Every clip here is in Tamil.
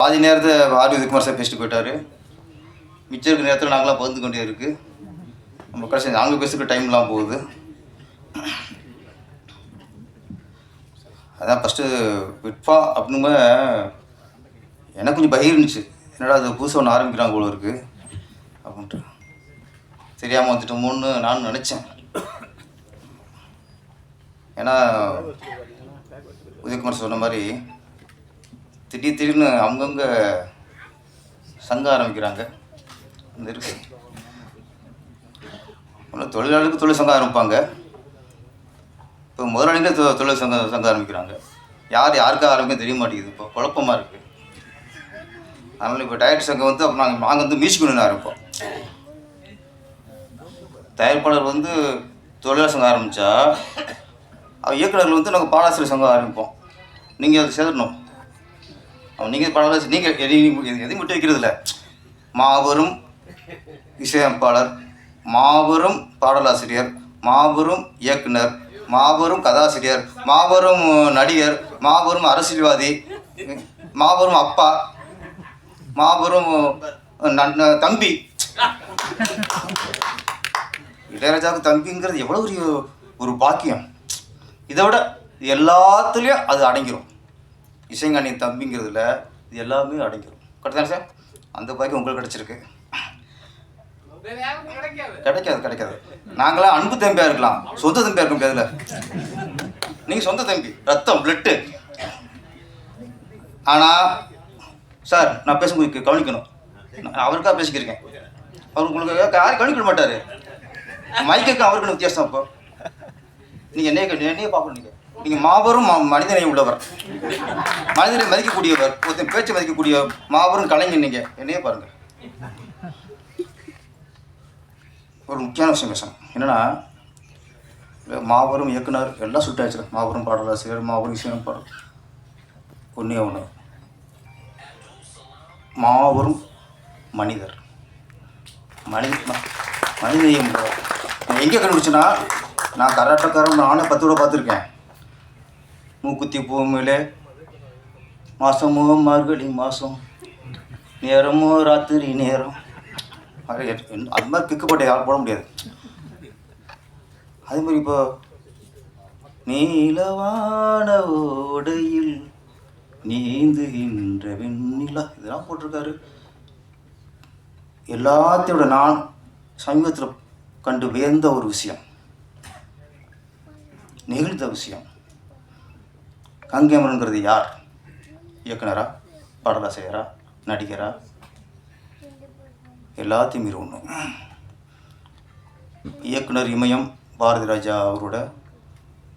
பாதி நேரத்தை ஆர் விஜயகுமார் சார் பேசிட்டு போயிட்டாரு. மிச்சம் இருக்கிற நேரத்தில் நாங்களாம் பகிர்ந்து கொண்டே இருக்கு. நம்ம கடைசி நாங்கள் பேசுகிற டைம்லாம் போகுது. அதான் ஃபஸ்ட்டு விட்பா அப்படிங்க எனக்கு கொஞ்சம் பயிர் இருந்துச்சு. என்னடா அது புதுசாக ஒன்று ஆரம்பிக்கிறாங்க போல இருக்கு. அப்படின்ட்டு. தெரியாமல் வந்துட்டோமோன்னு நான் நினச்சேன். ஏன்னா உதயகுமார் சொன்ன மாதிரி திடீர் திடீர்னு அவங்கவுங்க சங்கம் ஆரம்பிக்கிறாங்க. இந்த இருக்கு. ஒன்று தொழிலாளருக்கு தொழில் சங்கம் ஆரம்பிப்பாங்க. இப்போ முதலாளிங்களே தொ- தொழில் சங்கம் சங்கம் ஆரம்பிக்கிறாங்க. யார் யாருக்கு ஆரம்பிக்கும் தெரிய மாட்டேங்குது. இப்போ குழப்பமாக இருக்குது அதனால் இப்போ டயட் சங்கம் வந்து அப்போ நாங்கள் நாங்கள் வந்து மியூசிக் ஒன்று ஆரம்பிப்போம் தயாரிப்பாளர் வந்து தொழிலாளர் சங்கம் ஆரம்பித்தா இயக்குநர்கள் வந்து நாங்கள் பாலாசிரியர் சங்கம் ஆரம்பிப்போம். நீங்கள் அதை சேரணும். நீங்கள் பாடலாசிரியர் நீங்கள் எதையும் விட்டு வைக்கிறது இல்லை மாபெரும் இசையமைப்பாளர் மாபெரும் பாடலாசிரியர் மாபெரும் இயக்குனர் மாபெரும் கதாசிரியர் மாபெரும் நடிகர் மாபெரும் அரசியல்வாதி மாபெரும் அப்பா மாபெரும் தம்பி. இளையராஜாவுக்கு தம்பிங்கிறது எவ்வளோ ஒரு ஒரு பாக்கியம். இதை விட எல்லாத்துலேயும் அது அடங்கிரும். இசைஞானி தம்பிங்கிறதுல இது எல்லாமே அடங்கிடும் கரெக்டான சார்? அந்த பாக்கியம் உங்களுக்கு கிடச்சிருக்கு. கிடைக்காது கிடைக்காது. நாங்களாம் அன்பு தம்பியாக இருக்கலாம். சொந்த தம்பியாக இருக்க முடியாதுல்ல நீங்கள் சொந்த தம்பி. ரத்தம் பிளட்டு ஆனால் சார் நான் பேசும்போது கவனிக்கணும். நான் அவருக்காக பேசிக்கிருக்கேன். அவர் உங்களுக்கு யாரும் கவனிக்க மாட்டார். மைக்குக்கு அவருக்கு வித்தியாசம் அப்போ. நீங்கள் என்னைய என்னையே பார்க்கணும் நீங்கள் நீங்கள் மாபெரும் மனிதனை உள்ளவர். மனிதனை மதிக்கக்கூடியவர் ஒருத்தன் பேச்சு மதிக்கக்கூடிய மாபெரும் கலைஞர் நீங்கள் என்னையே பாருங்கள் ஒரு முக்கியமான விஷயம் பேசணும். என்னன்னா மாபெரும் இயக்குனர் எல்லாம் சுட்டாச்சு மாபெரும் பாடலாசிரியர் மாபெரும் இசையமைப்பாளர். ஒன்றே ஒன்று மாபெரும் மனிதர். மனித மனிதனையும் மனிதநேயம் உள்ளவர். எங்கே கண்டுபிடிச்சுன்னா நான் கர்நாடகக்காரன் நானே பத்து கூட பார்த்துருக்கேன். மூக்குத்தி பூமியிலே மாதமோ மார்கழி மாதம் நேரமோ ராத்திரி நேரம். அது மாதிரி பிக்கு யாரும் போட முடியாது. அதே மாதிரி இப்போ நீலவான ஓடையில் நீந்துகின்ற வெண்ணிலா இதெல்லாம் போட்டிருக்காரு. எல்லாத்தையோட நான் சமீபத்தில் கண்டு வியந்த ஒரு விஷயம். நெகிழ்ந்த விஷயம். கங்கேமரன்கிறது யார்? இயக்குனரா? பாடலாசிரியரா? நடிகரா? எல்லாத்தையும் மீறி ஒன்று இயக்குனர் இமயம் பாரதி ராஜா அவரோட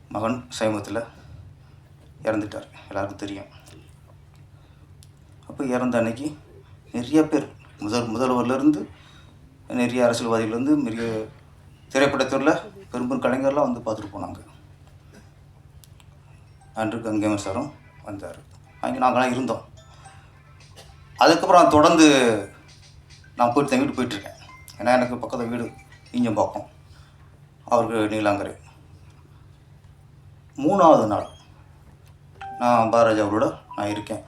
மகன் சைமத்தில் இறந்துட்டார். எல்லாருக்கும் தெரியும். அப்போ இறந்த அன்னைக்கு நிறைய பேர் முதல் முதல்வர்லேருந்து நிறைய அரசியல்வாதிகள்லேருந்து நிறைய திரைப்படத்துறையில் பெரும்பெரும் கலைஞர்லாம் வந்து பார்த்துட்டு போனாங்க. அன்று கங்கேமன் சாரும் வந்தார். அங்கே நாங்களாம் இருந்தோம். அதுக்கப்புறம் தொடர்ந்து நான் போயிட்டு தங்கிட்டு போயிட்டுருக்கேன். ஏன்னா எனக்கு பக்கத்து வீடு ஈஞ்சம்பாக்கம் அவருக்கு நீலாங்கரை. மூணாவது நாள் நான் பாரராஜ் அவரோட நான் இருக்கேன்.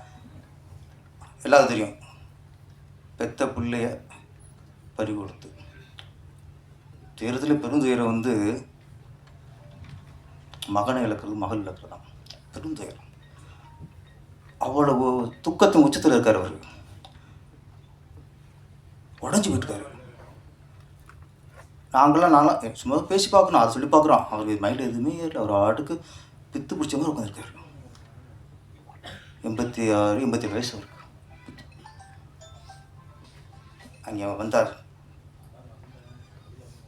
எல்லாரும் தெரியும். பெத்த பிள்ளைய பறி கொடுத்து. தேர்தலில் பெருந்துயரம் வந்து மகனை இழக்கிறது மகள் இழக்கிறது தான். பெருந்துயரம் அவ்வளவு துக்கத்தின் உச்சத்தில் இருக்கார் அவர். உடஞ்சி போயிட்டுருக்காரு நாங்களாம் நான்லாம் சும்மா பேசி பார்க்கணும் அதை சொல்லி பார்க்குறோம். அவருக்கு மைண்டில் எதுவுமே ஏறல அவர் ஆட்டுக்கு பித்து பிடிச்ச மாதிரி உட்காந்துருக்காரு எண்பத்தி ஆறு எண்பத்தி வயசு அவருக்கு. அங்கே வந்தார்.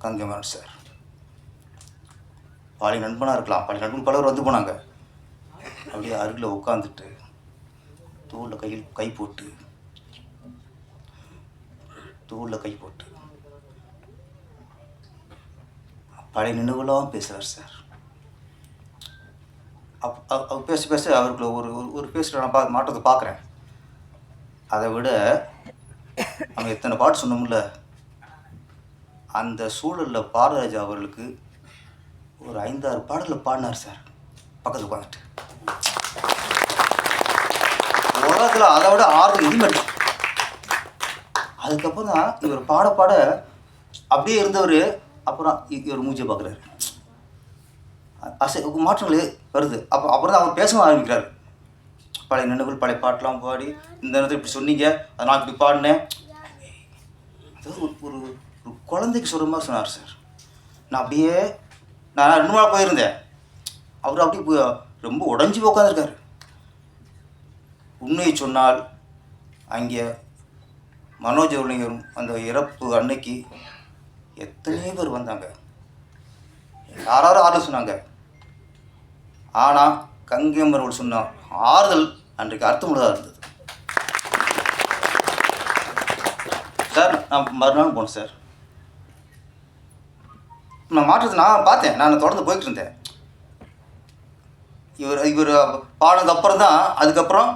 கங்கமரன் சார். பாலி நண்பனாக இருக்கலாம். பாலி நண்பன் பலர் வந்து போனாங்க. அப்படியே அருகில் உட்காந்துட்டு தோளில் கையில் கை போட்டு தோளில் கை போட்டு. பழைய நினைவுலாம் பேசுகிறார் சார். அப் பேச பேச அவருக்குள்ள ஒரு ஒரு- பேசுகிற நான் பா மாற்றத்தை பார்க்குறேன் அதை விட அவங்க எத்தனை பாட்டு சொன்னோம்ல அந்த சூழலில் பாரதராஜா அவர்களுக்கு ஒரு ஐந்தாறு பாடலில் பாடினார் சார். பக்கத்தில் உட்காந்துட்டு உலகத்தில் அதை விட ஆர்வம் எதுவுமே இல்லை அதுக்கப்புறம் தான் இவர் பாட பாட அப்படியே இருந்தவர் அப்புறம் இவர் மூஞ்சியை பார்க்குறாரு அசை மாற்றங்கள் வருது. அப்போ அப்புறம் தான் அவர் பேசவும் ஆரம்பிக்கிறார். பழைய நினைவுகள் பழைய பாட்டெலாம் பாடி இந்த நேரத்தில் இப்படி சொன்னீங்க அதை நான் இப்படி பாடினேன். அதாவது ஒரு ஒரு ஒரு குழந்தைக்கு சொல்கிற மாதிரி சொன்னார் சார். நான் அப்படியே நான் ரெண்டு நாள் போயிருந்தேன். அவர் அப்படியே ரொம்ப உடஞ்சி போய் உட்காந்துருக்காரு உண்மையை சொன்னால் அங்கே மனோஜ் அவர்களிங்க அந்த இறப்பு அன்னைக்கு எத்தனையோ பேர் வந்தாங்க. யாராரும் ஆறுதல் சொன்னாங்க. ஆனால் கங்கையம்மர் அவர்கள் சொன்ன ஆறுதல் அன்றைக்கு அர்த்தமுள்ளதாக இருந்தது. சார் நான் மறுநாள் போனேன் சார். நான் மாற்றுறது நான் பார்த்தேன். நான் தொடர்ந்து போயிட்டு இருந்தேன். இவர் இவர் பாடினது அப்புறம் தான் அதுக்கப்புறம்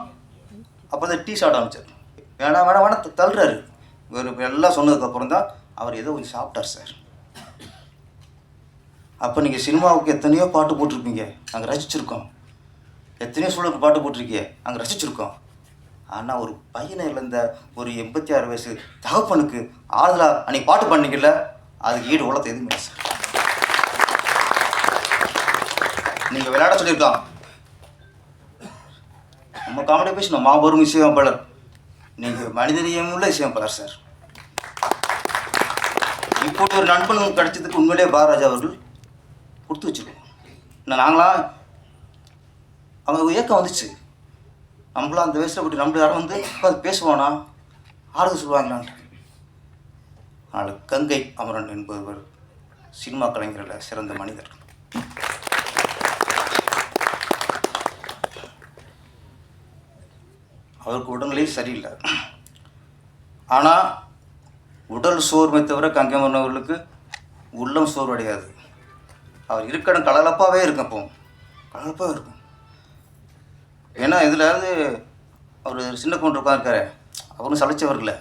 அப்புறம் தான் டீ ஷாட் ஆரம்பிச்சார். வேணாம் வேணாம் வேணாம் தள்ளுறாரு. இவர் எல்லாம் சொன்னதுக்கப்புறம் தான் அவர் ஏதோ கொஞ்சம் சாப்பிட்டார் சார். அப்போ நீங்கள் சினிமாவுக்கு எத்தனையோ பாட்டு போட்டிருப்பீங்க. நாங்கள் ரசிச்சிருக்கோம். எத்தனையோ சூழலுக்கு பாட்டு போட்டிருக்கீங்க. நாங்கள் ரசிச்சிருக்கோம். ஆனால் ஒரு பையனை இழந்த ஒரு எண்பத்தி ஆறு வயசு தகப்பனுக்கு ஆறுதலாக அன்னைக்கு பாட்டு பண்ணீங்கல்ல அதுக்கு ஈடு உலகத்தை எதுவுமே இல்லை சார். நீங்கள் விளையாட சொல்லியிருக்கான் நம்ம காமெடி பேசணும் மாபெரும் இசையமைப்பாளர். நீங்கள் மனிதநேயமுள்ள இசையமைப்பாளர் சார். இப்போது ஒரு நண்பன் கிடைச்சதுக்கு உண்மையிலே பாரராஜா அவர்கள் கொடுத்து வச்சுருக்கோம். இன்னும் நாங்களாம் அவங்க இயக்கம் வந்துச்சு. நம்மளாம் அந்த வயசில் போட்டு நம்மள யாரும் வந்து உட்காந்து பேசுவானா? ஆறுதல் சொல்லுவாங்களான்ட்டு ஆனால் கங்கை அமரன் என்பவர் சினிமா கலைஞரில் சிறந்த மனிதர். அவருக்கு உடல்நிலை சரியில்லை. ஆனால் உடல் சோர்மை தவிர கங்கைமன்னவர்களுக்கு உள்ளம் சோர்வடையாது. அவர் இருக்கணும் கலகலப்பாகவே இருக்கும் அப்போ கலகலப்பாக இருக்கும். ஏன்னா இதில் வந்து அவர் சின்ன கொண்டு உட்காந்துருக்காரு அவரும் சளைச்சவர் இல்லை.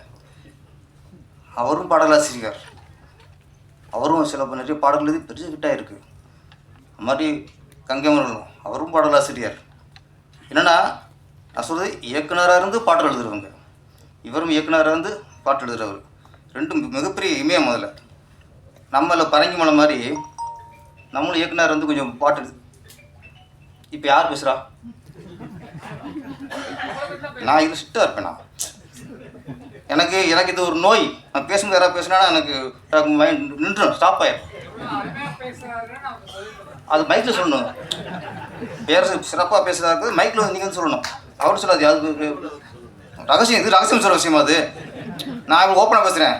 அவரும் பாடலாசிரியர். அவரும் சில நிறைய பாடல்கள் எழுதி பெரிய ஹிட்டாக இருக்குது அது மாதிரி கங்கைமரன் அவரும் பாடலாசிரியர். என்னென்னா நான் சொல்கிறது இயக்குனராக இருந்து பாட்டு எழுதுறவங்க. இவரும் இயக்குனராக இருந்து பாட்டு எழுதுறவர். ரெண்டும் மிகப்பெரிய இமயம் முதல்ல நம்மள பரங்கி மலை மாதிரி நம்மளும் இயக்குனர் வந்து கொஞ்சம் பாட்டு எழுது இப்போ யார் பேசுகிறா நான் இது ஸ்ட்ரிக்டாக இருப்பேன்? நான் எனக்கு எனக்கு இது ஒரு நோய். நான் பேசும்போது யாராவது பேசுனா எனக்கு மைண்ட் நின்றுடும். ஸ்டாப் ஆயிடும் அது மைக்கில் சொல்லணும். பேர் சிறப்பாக பேசுகிறதா மைக்கில் வந்து நீங்கள் சொல்லணும். அவர் சொல்லாது அது ரகசியம் இது ரகசியம் சொல்கிற விஷயமா அது? நான் இப்போ ஓப்பனாக பேசுகிறேன்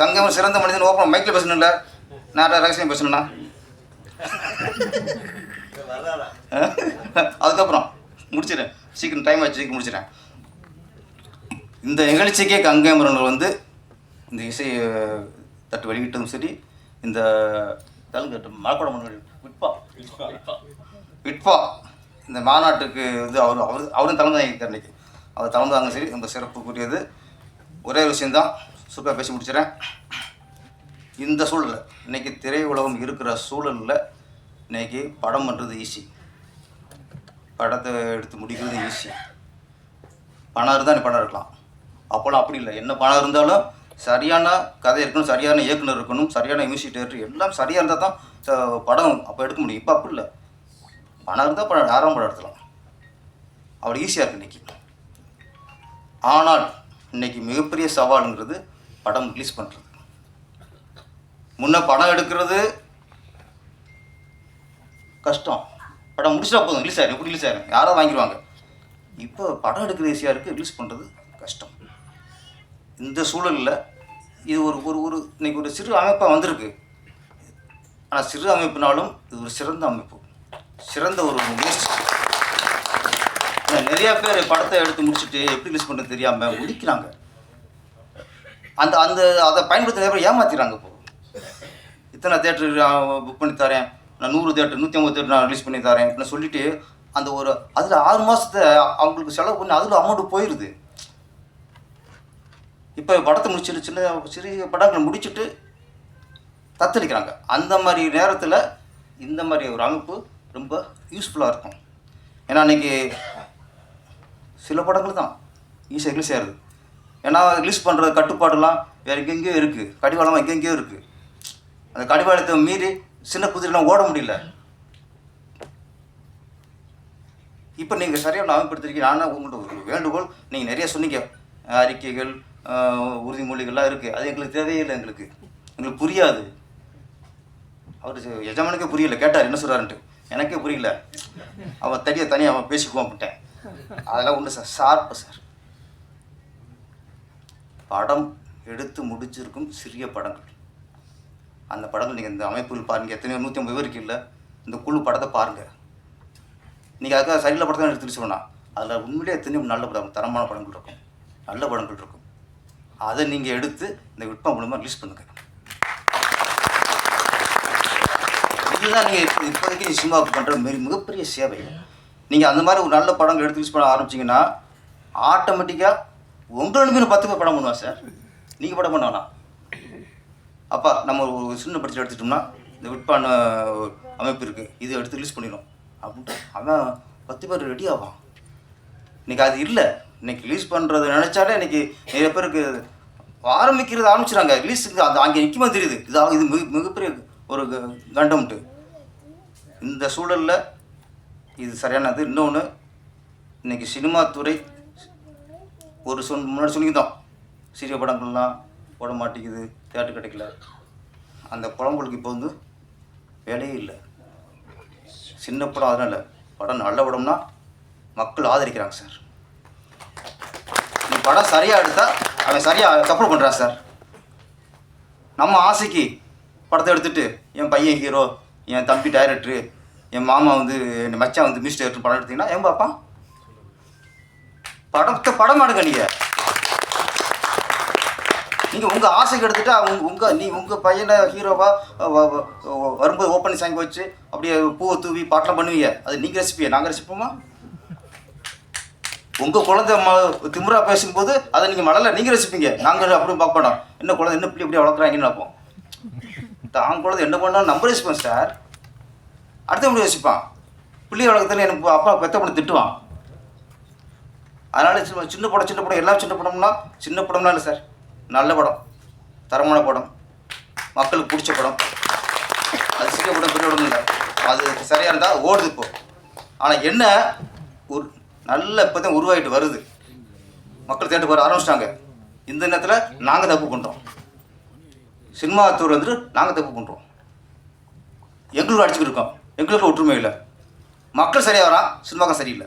கங்கை சிறந்த மனிதன் ஓப்பன் மைக்கில் பேசணும்ல. நான் ரகசியம் பேசணும்னா? அதுக்கப்புறம் முடிச்சிடுறேன். சீக்கிரம் டைம் ஆச்சு சீக்கிரம் முடிச்சிடுறேன். இந்த நிகழ்ச்சிக்கே கங்கை அமரன் வந்து இந்த இசை தட்டு வெளியிட்டதும் சரி இந்த தெலுங்கு மலப்பட முன்னாடி விட்பா. விட்பா. இந்த மாநாட்டுக்கு வந்து அவர் அவர் அவரும் தலைமை தாங்கிட்டார் இன்னைக்கு. அவர் தலைமை சரி ரொம்ப சிறப்புக்குரியது. ஒரே விஷயந்தான் சுருக்காக பேசி முடிச்சிடறேன். இந்த சூழலில் இன்னைக்கு திரை உலகம் இருக்கிற சூழலில் இன்னைக்கு படம் பண்ணுறது ஈஸி படத்தை எடுத்து முடிக்கிறது ஈஸி பணம் இருந்தால் நீ படம் எடுக்கலாம். அப்போலாம் அப்படி இல்லை. என்ன பணம் இருந்தாலும் சரியான கதை இருக்கணும் சரியான இயக்குனர் இருக்கணும் சரியான மியூசிக் டேரக்டர் எல்லாம் சரியாக இருந்தால் தான் படம் அப்போ எடுக்க முடியும். இப்போ அப்படி இல்லை. பணம் இருந்தால் படம் யாரும் படம் எடுத்துலாம். அவ்வளோ ஈஸியாக இருக்கு இன்னைக்கு. ஆனால் இன்னைக்கு மிகப்பெரிய சவாலுங்கிறது படம் ரிலீஸ் பண்ணுறது முன்ன படம் எடுக்கிறது கஷ்டம். படம் முடிச்சா போதும் ரிலீஸ் ஆயிரும். எப்படி ரிலீஸ் ஆயிரும்? யாராவது வாங்கிடுவாங்க இப்போ படம் எடுக்கிறது ஈஸியாக இருக்குது ரிலீஸ் பண்ணுறது கஷ்டம். இந்த சூழலில் இது ஒரு ஒரு ஒரு இன்னைக்கு ஒரு சிறு அமைப்பாக வந்திருக்கு. ஆனால் சிறு அமைப்புனாலும் இது ஒரு சிறந்த அமைப்பு. சிறந்த ஒரு முயற்சி. நிறையா நிறைய பேர் படத்தை எடுத்து முடிச்சுட்டு எப்படி ரிலீஸ் பண்ணுறது தெரியாமல் முடிக்கிறாங்க அந்த அந்த அதை பயன்படுத்தின நிறைய ஏமாத்திடுறாங்க இப்போ. இத்தனை தேட்டர் புக் பண்ணி தரேன் நான் நூறு தேட்டர் நூற்றி ஐம்பது தேட்டர் நான் ரிலீஸ் பண்ணி தரேன் அப்படின்னு சொல்லிட்டு அந்த ஒரு அதில் ஆறு மாதத்தை அவங்களுக்கு செலவு பண்ணி அதில் அமௌண்ட்டு போயிடுது இப்போ படத்தை முடிச்சிட்டு சின்ன சிறிய படங்களை முடிச்சுட்டு தத்தளிக்கிறாங்க. அந்த மாதிரி நேரத்தில் இந்த மாதிரி ஒரு அமைப்பு ரொம்ப யூஸ்ஃபுல்லாக இருக்கும். ஏன்னா இன்றைக்கி சில படங்கள் தான். ஈஸியாக ரிலீஸ் ஆயிருது ஏன்னா ரிலீஸ் பண்ணுற கட்டுப்பாடுலாம் வேறு எங்கெங்கேயோ இருக்குது கடிவாளமாக எங்கெங்கேயோ இருக்குது அந்த கடிவாளத்தை மீறி சின்ன குதிரைலாம் ஓட முடியல. இப்போ நீங்கள் சரியாக அமைப்படுத்திருக்கீங்க ஆனால் உங்கள்கிட்ட ஒரு வேண்டுகோள். நீங்கள் நிறைய சொன்னீங்க. அறிக்கைகள் உறுதிமொழிகள்லாம் இருக்குது அது எங்களுக்கு தேவையில்லை எங்களுக்கு. எங்களுக்கு புரியாது. அவர் எஜமானுக்கே புரியல. கேட்டார் என்ன சொல்கிறாருன்ட்டு எனக்கே புரியல. அவன் தனியாக தனியாக அவன் பேசிக்குவான் அப்படின்ட்டேன் அதெல்லாம் உண்டு சார் ஷார்ப்பு சார். படம் எடுத்து முடிச்சிருக்கும் சிறிய படங்கள். அந்த படங்கள் நீங்கள் இந்த அமைப்புகள் பாருங்கள் எத்தனையோ நூற்றி ஐம்பது பேருக்கு இல்லை இந்த குழு படத்தை பாருங்கள் நீங்கள் அதுக்காக சரியில்லை படத்தை எடுத்துகிட்டு சொன்னால் அதில் உண்மையிலே எத்தனையோ நல்ல படம் தரமான படங்கள் இருக்கும். நல்ல படங்கள் இருக்கும். அதை நீங்கள் எடுத்து இந்த விற்பம் மூலமாக ரிலீஸ் பண்ணுங்கள் இதுதான் நீங்கள் இப்போதைக்கு சினிமாவுக்கு பண்ணுற மாரி மிகப்பெரிய சேவை. நீங்கள் அந்த மாதிரி ஒரு நல்ல படங்கள் எடுத்து யூஸ் பண்ண ஆரம்பிச்சிங்கன்னா ஆட்டோமேட்டிக்காக உங்களை மீன் பத்து பேர் படம் பண்ணுவான் சார். நீங்கள் படம் பண்ண வேணாம். அப்பா நம்ம ஒரு சின்ன படத்தில் எடுத்துட்டோம்னா இந்த விட்பான அமைப்பு இருக்குது இதை எடுத்து ரிலீஸ் பண்ணிடும் அப்படின்ட்டு அவன் பத்து பேர் ரெடி ஆவான். இன்னைக்கு அது இல்லை. இன்னைக்கு ரிலீஸ் பண்ணுறது நினச்சாலே இன்னைக்கு நிறைய பேருக்கு ஆரம்பிக்கிறது ஆரம்பிச்சுறாங்க. ரிலீஸுக்கு அது அங்கே நிற்குமா தெரியுது. இது இது மிக மிகப்பெரிய ஒரு க- கண்டம்ட்டு. இந்த சூழலில் இது சரியானது. இன்னொன்று இன்னைக்கு சினிமா துறை ஒரு சொல் முன்னாடி சொல்லிக்கிட்டோம் சிறிய படங்கள்லாம் போட மாட்டேங்குது தேட்டர் கிடைக்கல. அந்த குழம்புகளுக்கு இப்போ வந்து வேலையே இல்லை. சின்ன படம் அதனால படம் நல்ல படம்னா மக்கள் ஆதரிக்கிறாங்க சார். நீ படம் சரியாக எடுத்தால் அவன் சரியாக சப்போர்ட் பண்ணுறான் சார். நம்ம ஆசைக்கு படத்தை எடுத்துட்டு என் பையன் ஹீரோ என் தம்பி டைரக்டரு என் மாமா வந்து என் மச்சான் வந்து மிஸ்டர் டைரக்டர் படம் எடுத்தீங்கன்னா ஏன் பாப்பா? படத்தை படம் எடுங்க நீங்கள் நீங்கள் உங்கள் ஆசைக்கு எடுத்துட்டு அவங்க உங்கள் நீ உங்கள் பையனை ஹீரோவாக வரும்போது ஓப்பன் சாங்கி வச்சு அப்படியே பூவை தூவி பாட்டெலாம் பண்ணுவீங்க. அது நீங்கள் ரசிப்பீங்க நாங்கள் ரசிப்போமா? உங்கள் குழந்தை ம திமுறா பேசும்போது அதை நீங்கள் மழலை நீங்கள் ரசிப்பீங்க. நாங்கள் அப்படி பார்க்க மாட்டோம். என்ன குழந்தை என்ன இப்படி இப்படி வளர்க்குறாங்கன்னு நினைப்போம். தான் குழந்தை என்ன பண்ணாலும் நம்ம ரசிப்போம் சார் அடுத்தவங்க யோசிப்பான் பிள்ளை வழக்கத்தில் எனக்கு அப்பா பெத்த பண்ணி திட்டுவான். அதனால சின்ன சின்ன படம் சின்ன படம் எல்லாம் சின்ன படம்னா சின்ன படம்லாம் இல்லை சார் நல்ல படம். தரமான படம். மக்களுக்கு பிடிச்ச படம். அது சின்ன படம் பெரிய படம் இல்லை. அது சரியாக இருந்தால் ஓடுது இப்போ. ஆனால் என்ன? ஒரு நல்ல இப்போ தான் உருவாகிட்டு வருது. மக்கள் தேட்டு வர ஆரம்பிச்சிட்டாங்க. இந்த நேரத்தில் நாங்கள் தப்பு பண்ணுறோம் சினிமா துறை வந்துட்டு நாங்கள் தப்பு பண்ணுறோம் எங்களுக்கு அடிச்சுக்கிட்டு இருக்கோம். எங்களுக்கு ஒற்றுமை இல்லை. மக்கள் சரியாக வரான் சினிமாக்கள் சரியில்லை.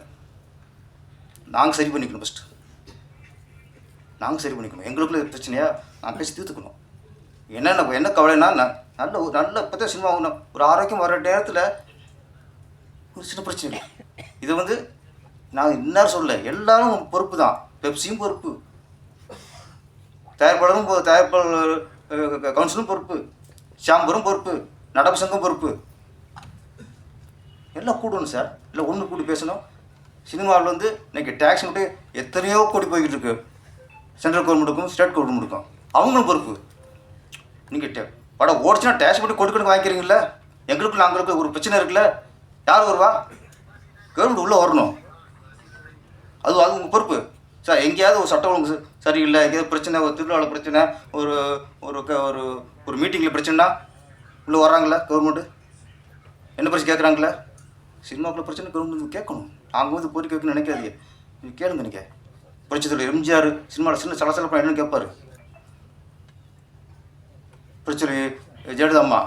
நாங்கள் சரி பண்ணிக்கணும் ஃபஸ்ட்டு நாங்கள் சரி பண்ணிக்கணும். எங்களுக்குள்ள பிரச்சனையாக நாங்கள் பேசி தீர்த்துக்கணும். என்னென்ன என்ன கவலைன்னா நல்ல ஒரு நல்ல இப்போ தான் சினிமா ஒன்று ஒரு ஆரோக்கியம் வர நேரத்தில் ஒரு சின்ன பிரச்சனை இது வந்து நான் இன்னார் சொல்ல எல்லாரும் பொறுப்பு தான் பெப்சியும் பொறுப்பு. தயாரிப்பாளரும் பொ- தயாரிப்பாளர் கவுன்சிலும் பொறுப்பு சாம்பரும் பொறுப்பு நடப்பு சங்கம் பொறுப்பு. எல்லாம் கூடணும் சார். இல்லை ஒன்று கூடி பேசணும். சினிமாவில் வந்து இன்னைக்கு டேக்ஸ் மட்டும் எத்தனையோ கோடி போய்கிட்டு இருக்கு. சென்ட்ரல் கவர்மெண்ட்டுக்கும் ஸ்டேட் கவர்மெண்ட்டுக்கும் அவங்களும் பொறுப்பு. நீங்கள் டே படம் ஓடிச்சுன்னா டேக்ஸ் மட்டும் கொடுக்கணும் வாங்கிக்கிறீங்களா எங்களுக்கு நாங்களுக்கு ஒரு பிரச்சனை இருக்குல்ல? யார் வருவா? கவர்மெண்ட் உள்ளே வரணும். அது அது உங்கள் பொறுப்பு. சார் எங்கேயாவது ஒரு சட்டம் ஒழுங்கு சரியில்லை ஏதோ பிரச்சனை ஒரு திருவிழாவில் பிரச்சனை ஒரு ஒரு க- ஒரு ஒரு மீட்டிங்கில் பிரச்சனைனா உள்ளே வர்றாங்களா கவர்மெண்ட்டு என்ன பிரச்சனை கேட்குறாங்களே சினிமாக்குள்ள பிரச்சனை கவர்மெண்ட் கேட்கணும். அவங்க வந்து கோரிக்கை வைக்கணும்னு நினைக்காதீங்க. நீங்கள் கேளுங்க நீங்கள் பிரச்சனை எம்ஜிஆர் சினிமாவில் சின்ன சலசலப்பா என்னன்னு கேட்பாரு பிரச்சனை ஜெயலலிதா அம்மா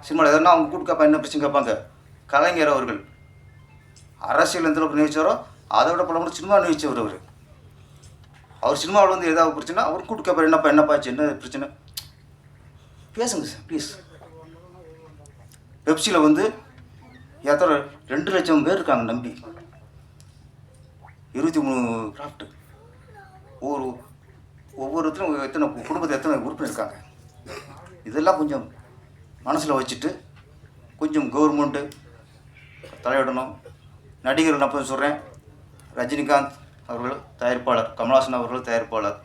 சினிமாவில் எதனா அவங்க கூட்டு கேட்பா என்ன பிரச்சனை கேட்பாங்க கலைஞர் அவர்கள். அரசியல் எந்த அளவுக்கு நினைச்சாரோ அதை விட பல சினிமா நினைச்சவர் அவர். அவர் சினிமாவில் வந்து ஏதாவது பிரச்சனை அவர் கூட்டு கேட்பார் என்னப்பா என்னப்பாச்சு என்ன பிரச்சனை? பேசுங்க சார் ப்ளீஸ் பெப்சியில் வந்து எத்தனை ரெண்டு லட்சம் பேர் இருக்காங்க நம்பி. இருபத்தி மூணு கிராஃப்ட் ஒவ்வொரு ஒவ்வொருத்தரும் எத்தனை குடும்பத்தில் எத்தனை உறுப்பினர் இருக்காங்க. இதெல்லாம் கொஞ்சம் மனசில் வச்சுட்டு கொஞ்சம் கவர்மெண்ட்டு தலையிடணும். நடிகர்கள் நான் சொல்கிறேன் ரஜினிகாந்த் அவர்கள் தயாரிப்பாளர் கமல்ஹாசன் அவர்கள் தயாரிப்பாளர்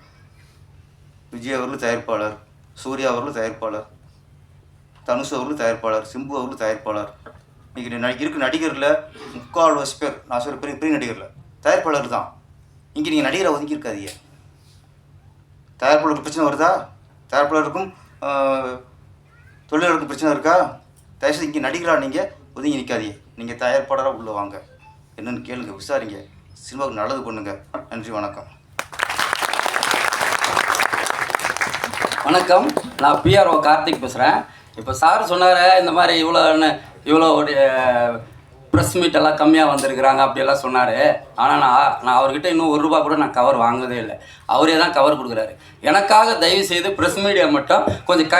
விஜய் அவர்கள் தயாரிப்பாளர் சூர்யா அவர்கள் தயாரிப்பாளர் தனுஷ் அவர்கள் தயாரிப்பாளர் சிம்பு அவர்கள் தயாரிப்பாளர். இன்றைக்கி நடி இருக்க நடிகரில் முக்கால் பேர் நான் சொல்ல பெரிய பெரிய நடிகரில். தயாரிப்பாளர் தான். இங்கே நீங்கள் நடிகரை ஒதுங்கியிருக்காதீங்க தயாரிப்பாளருக்கு பிரச்சனை வருதா? தயாரிப்பாளருக்கும் தொழிலாளருக்கும் பிரச்சனை இருக்கா? தயவுசெய்து இங்கே நடிகராக நீங்கள் ஒதுங்கி நிற்காதீங்க நீங்கள் தயாரிப்பாளராக உள்ளே வாங்க. என்னென்னு கேளுங்க விசாரிங்க. சினிமாவுக்கு நல்லது பண்ணுங்க. நன்றி வணக்கம். வணக்கம். நான் பிஆர்ஓ கார்த்திக் பேசுகிறேன் இப்போ சார் சொன்னார் இந்த மாதிரி இவ்வளோ இவ்வளோ ப்ரெஸ் மீட் எல்லாம் கம்மியாக வந்திருக்கிறாங்க அப்படியெல்லாம் சொன்னார். ஆனால் நான் நான் அவர்கிட்ட இன்னும் ஒரு ரூபா கூட நான் கவர் வாங்கவே இல்லை. அவரே தான் கவர் கொடுக்குறாரு. எனக்காக தயவு செய்து ப்ரெஸ் மீடியா மட்டும் கொஞ்சம் க